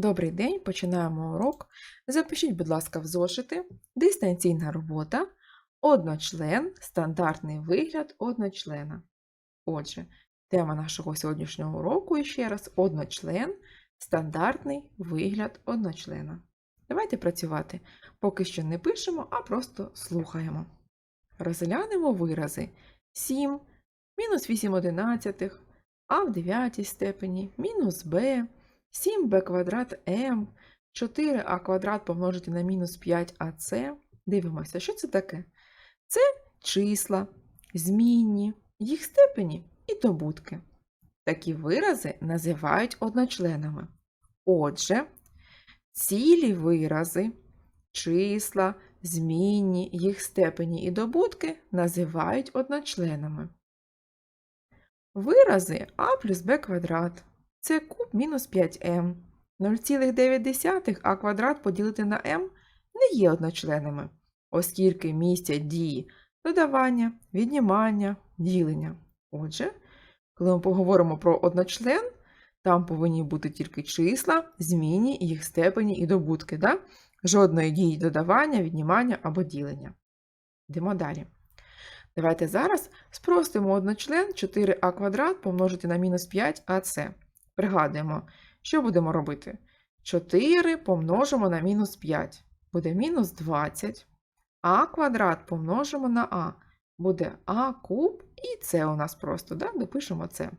Добрий день, починаємо урок. Запишіть, будь ласка, в зошити. Дистанційна робота. Одночлен, стандартний вигляд одночлена. Отже, тема нашого сьогоднішнього уроку і ще раз одночлен, стандартний вигляд одночлена. Давайте працювати. Поки що не пишемо, а просто слухаємо. Розглянемо вирази 7, мінус 8 одинадцятих, а в дев'ятій степені, мінус b, 7b квадрат m, 4а квадрат помножити на мінус 5ac. Дивимося, що це таке? Це числа, змінні, їх степені і добутки. Такі вирази називають одночленами. Отже, цілі вирази, числа, змінні, їх степені і добутки називають одночленами. Вирази а плюс b квадрат це куб мінус 5m. 0,9 а квадрат поділити на m не є одночленами, оскільки містять дії додавання, віднімання, ділення. Отже, коли ми поговоримо про одночлен, там повинні бути тільки числа, змінні, їх степені і добутки. Да? Жодної дії додавання, віднімання або ділення. Йдемо далі. Давайте зараз спростимо одночлен 4а квадрат помножити на мінус 5ac. Пригадуємо, що будемо робити? 4 помножимо на мінус 5. Буде мінус 20. А квадрат помножимо на а. Буде а куб, і це у нас просто, да? допишемо це.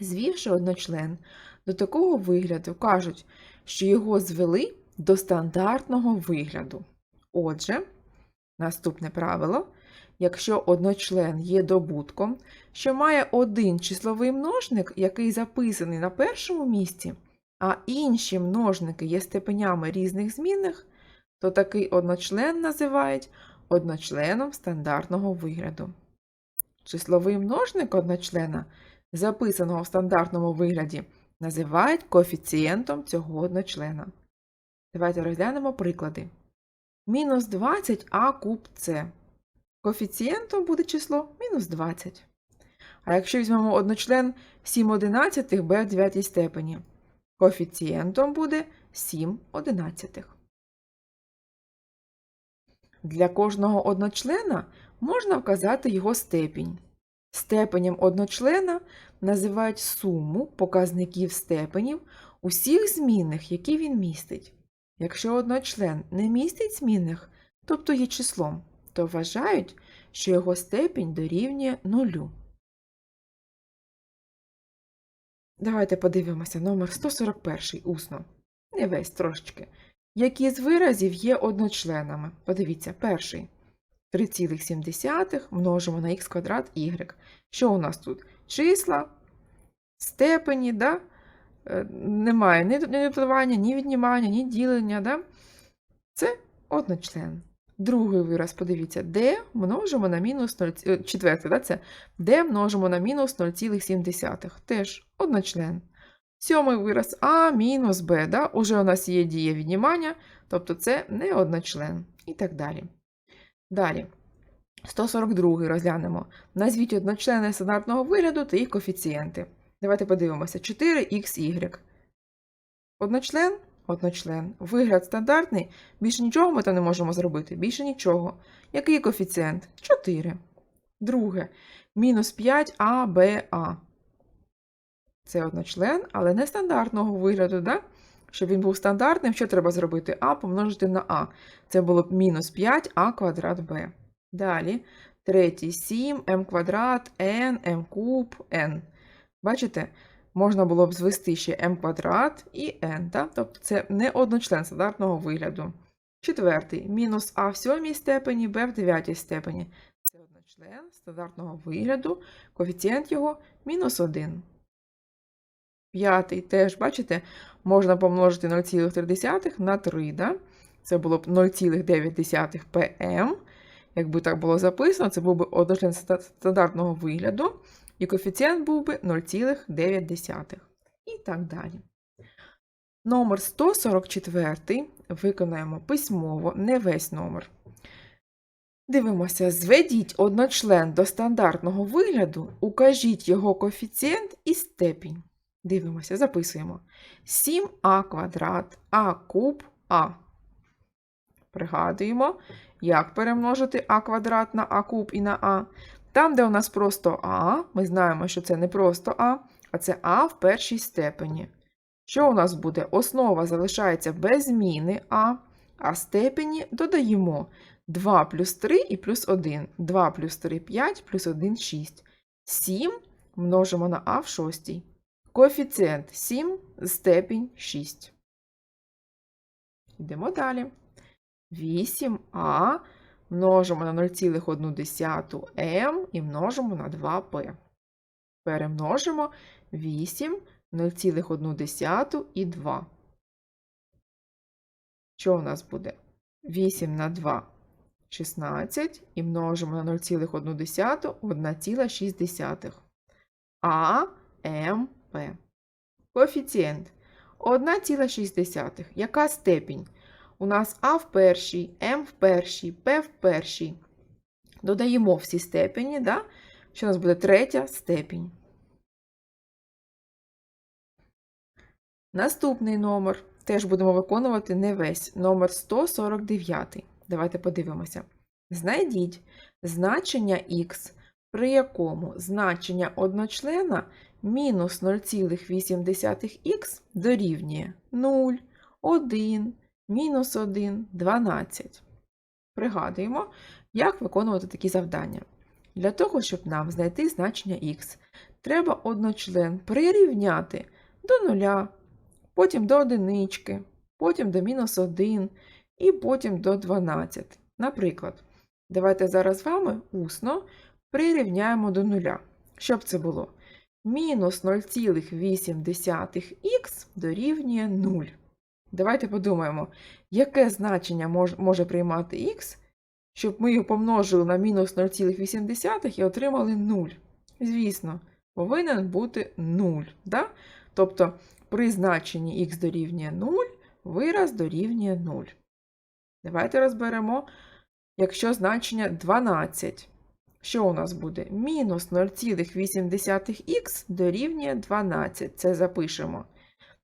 Звівши одночлен до такого вигляду, кажуть, що його звели до стандартного вигляду. Отже, наступне правило. Якщо одночлен є добутком, що має один числовий множник, який записаний на першому місці, а інші множники є степенями різних змінних, то такий одночлен називають одночленом стандартного вигляду. Числовий множник одночлена, записаного в стандартному вигляді, називають коефіцієнтом цього одночлена. Давайте розглянемо приклади. Мінус 20а куб С. Коефіцієнтом буде число мінус 20. А якщо візьмемо одночлен 7 одинадцятих b в 9 степені, коефіцієнтом буде 7 одинадцятих. Для кожного одночлена можна вказати його степінь. Степенем одночлена називають суму показників степенів усіх змінних, які він містить. Якщо одночлен не містить змінних, тобто є числом, то вважають, що його степінь дорівнює нулю. Давайте подивимося номер 141 усно. Не весь трошечки. Які з виразів є одночленами? Подивіться, перший. 3,7 множимо на х квадрат y. Що у нас тут? Числа, степені, да? Е, немає ні додавання, ні віднімання, ні ділення. Да? Це одночлен. Другий вираз, подивіться, d множимо на мінус 0, е, четвертий, да, це d множимо на мінус 0,7. Теж одночлен. Сьомий вираз а мінус b. Да? Уже у нас є дія віднімання, тобто це не одночлен. І так далі. Далі. 142 розглянемо. Назвіть одночлени стандартного вигляду та їх коефіцієнти. Давайте подивимося. 4xy. Одночлен одночлен. Вигляд стандартний, більше нічого ми там не можемо зробити. Більше нічого. Який коефіцієнт? 4. Друге. Мінус 5АБА. Це одночлен, але не стандартного вигляду. Да? Щоб він був стандартним, що треба зробити? А помножити на А. Це було б мінус 5а квадрат Б. Далі. Третій 7 м квадрат, n, m куб, n. Бачите? Можна було б звести ще m квадрат і n, так? тобто це не одночлен стандартного вигляду. Четвертий мінус а в сьомій степені, b в дев'ятій степені. Це одночлен стандартного вигляду, коефіцієнт його мінус 1. П'ятий теж, бачите, можна помножити 0,3 на 3. Да? Це було б 0,9 pm. Якби так було записано, це був би одночлен стандартного вигляду і коефіцієнт був би 0,9. І так далі. Номер 144 виконаємо письмово, не весь номер. Дивимося, зведіть одночлен до стандартного вигляду, укажіть його коефіцієнт і степінь. Дивимося, записуємо. 7а квадрат, а куб а. Пригадуємо, як перемножити а квадрат на а куб і на а. Там, де у нас просто а, ми знаємо, що це не просто а, а це а в першій степені. Що у нас буде? Основа залишається без зміни а, а степені додаємо 2 плюс 3 і плюс 1. 2 плюс 3 5 плюс 1 6. 7 множимо на а в шостій. Коефіцієнт 7, степінь 6. Йдемо далі. 8а множимо на 0,1 м і множимо на 2p. Перемножимо 8, 0,1 і 2. Що у нас буде? 8 на 2 16 і множимо на 0,1 1,6. А, М, П. Коефіцієнт 1,6. Яка степінь? У нас А в першій, М в першій, П в першій. Додаємо всі степені, да? що у нас буде третя степінь. Наступний номер. Теж будемо виконувати не весь. Номер 149. Давайте подивимося. Знайдіть значення х, при якому значення одночлена мінус 0,8х дорівнює 0, 1, мінус 1, 12. Пригадуємо, як виконувати такі завдання. Для того, щоб нам знайти значення х, треба одночлен прирівняти до нуля, потім до одинички, потім до мінус 1 і потім до 12. Наприклад, давайте зараз з вами усно прирівняємо до нуля. Щоб це було? Мінус 0,8х дорівнює 0. Давайте подумаємо, яке значення мож, може приймати х, щоб ми його помножили на мінус 0,8 і отримали 0. Звісно, повинен бути 0. Да? Тобто при значенні х дорівнює 0, вираз дорівнює 0. Давайте розберемо, якщо значення 12. Що у нас буде? Мінус 0,8х дорівнює 12. Це запишемо.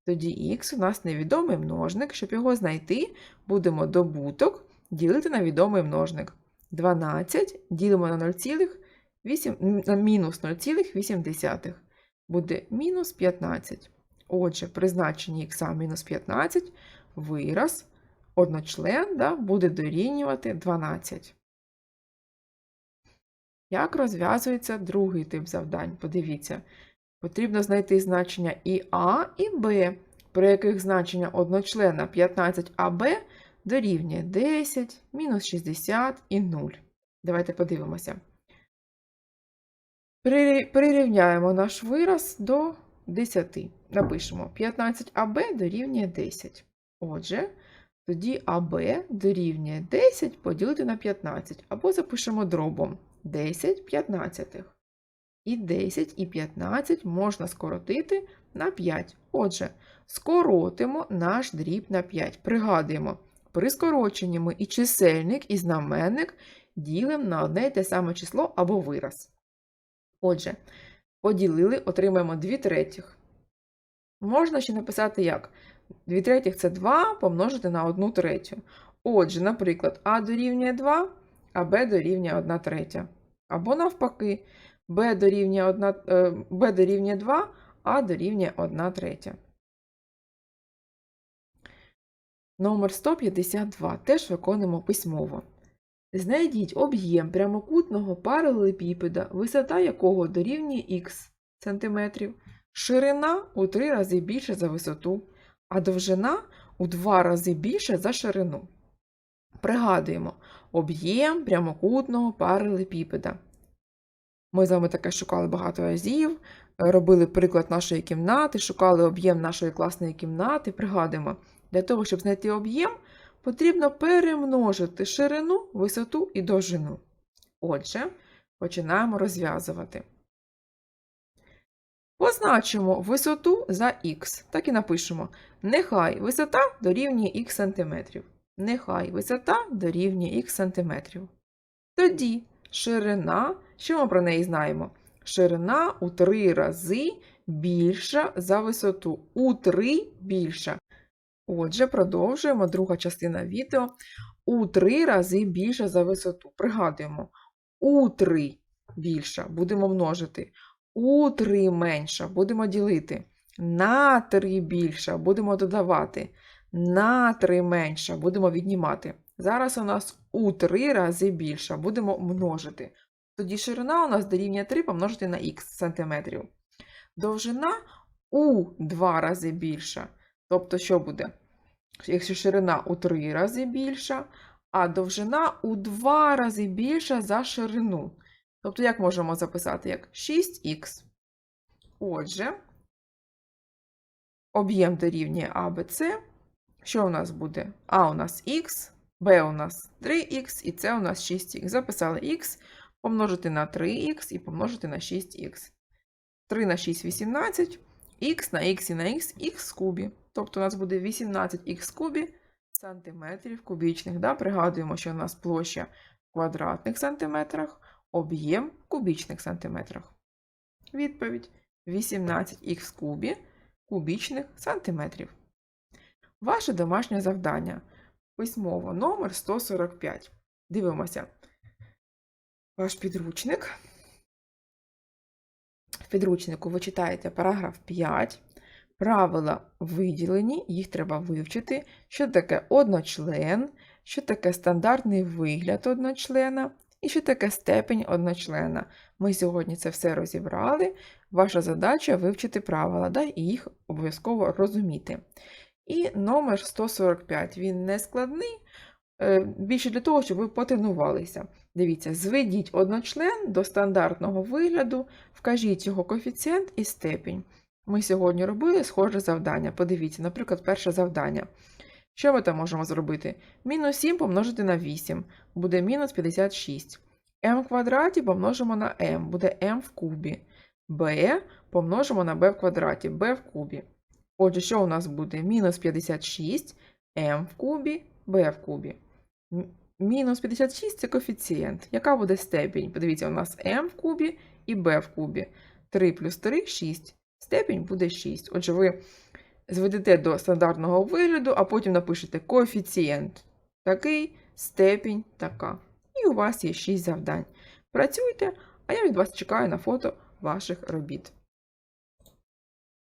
Тоді х у нас невідомий множник. Щоб його знайти, будемо добуток ділити на відомий множник. 12 ділимо на 0,8, на мінус 0,8. Буде мінус 15. Отже, при значенні х мінус 15 вираз одночлен да, буде дорівнювати 12. Як розв'язується другий тип завдань? Подивіться. Потрібно знайти значення і А, і Б, при яких значення одночлена 15АБ дорівнює 10, мінус 60 і 0. Давайте подивимося. Прирівняємо наш вираз до 10. Напишемо 15АБ дорівнює 10. Отже, тоді АБ дорівнює 10 поділити на 15, або запишемо дробом 10 п'ятнадцятих. І 10 і 15 можна скоротити на 5. Отже, скоротимо наш дріб на 5. Пригадуємо, при скороченні ми і чисельник, і знаменник ділимо на одне й те саме число або вираз. Отже, поділили, отримаємо 2 третіх. Можна ще написати як? 2 третіх це 2 помножити на 1 третю. Отже, наприклад, А дорівнює 2, а Б дорівнює 1 третя. Або навпаки, b дорівнює 1, b дорівнює 2, а дорівнює 1 третя. Номер 152 теж виконуємо письмово. Знайдіть об'єм прямокутного паралелепіпеда, висота якого дорівнює х см, ширина у 3 рази більше за висоту, а довжина у 2 рази більше за ширину. Пригадуємо об'єм прямокутного паралелепіпеда. Ми з вами таке шукали багато разів, робили приклад нашої кімнати, шукали об'єм нашої класної кімнати. Пригадуємо, для того, щоб знайти об'єм, потрібно перемножити ширину, висоту і довжину. Отже, починаємо розв'язувати. Позначимо висоту за х. Так і напишемо: нехай висота дорівнює х сантиметрів. Нехай висота дорівнює х сантиметрів. Тоді ширина, що ми про неї знаємо? Ширина у 3 рази більша за висоту. У 3 більша. Отже, продовжуємо друга частина відео. У 3 рази більша за висоту. Пригадуємо, у 3 більша будемо множити. У 3 менша будемо ділити. На 3 більша будемо додавати. На 3 менша будемо віднімати. Зараз у нас у 3 рази більша будемо множити. Тоді ширина у нас дорівнює 3 помножити на х сантиметрів. Довжина у 2 рази більша. Тобто, що буде? Якщо ширина у 3 рази більша, а довжина у 2 рази більша за ширину. Тобто, як можемо записати? Як 6х. Отже, об'єм дорівнює А, Б, С. Що у нас буде? А у нас х, Б у нас 3х і С у нас 6х. Записали х, помножити на 3х і помножити на 6х. 3 на 6 – 18, х на х і на х – х кубі. Тобто у нас буде 18х в кубі сантиметрів кубічних. Да? Пригадуємо, що у нас площа в квадратних сантиметрах, об'єм в кубічних сантиметрах. Відповідь 18х в кубі кубічних сантиметрів. Ваше домашнє завдання. Письмово номер 145. Дивимося. Ваш підручник. В підручнику ви читаєте параграф 5. Правила виділені, їх треба вивчити. Що таке одночлен, що таке стандартний вигляд одночлена і що таке степень одночлена. Ми сьогодні це все розібрали. Ваша задача вивчити правила да, і їх обов'язково розуміти. І номер 145, він не складний, е, більше для того, щоб ви потренувалися. Дивіться, зведіть одночлен до стандартного вигляду, вкажіть його коефіцієнт і степінь. Ми сьогодні робили схоже завдання. Подивіться, наприклад, перше завдання. Що ми там можемо зробити? Мінус 7 помножити на 8, буде мінус 56. m в квадраті помножимо на m, буде m в кубі. b помножимо на b в квадраті, b в кубі. Отже, що у нас буде? Мінус 56, m в кубі, b в кубі. Мінус 56 це коефіцієнт. Яка буде степінь? Подивіться, у нас m в кубі і b в кубі. 3 плюс 3 – 6. Степінь буде 6. Отже, ви зведете до стандартного вигляду, а потім напишете коефіцієнт такий, степінь така. І у вас є 6 завдань. Працюйте, а я від вас чекаю на фото ваших робіт.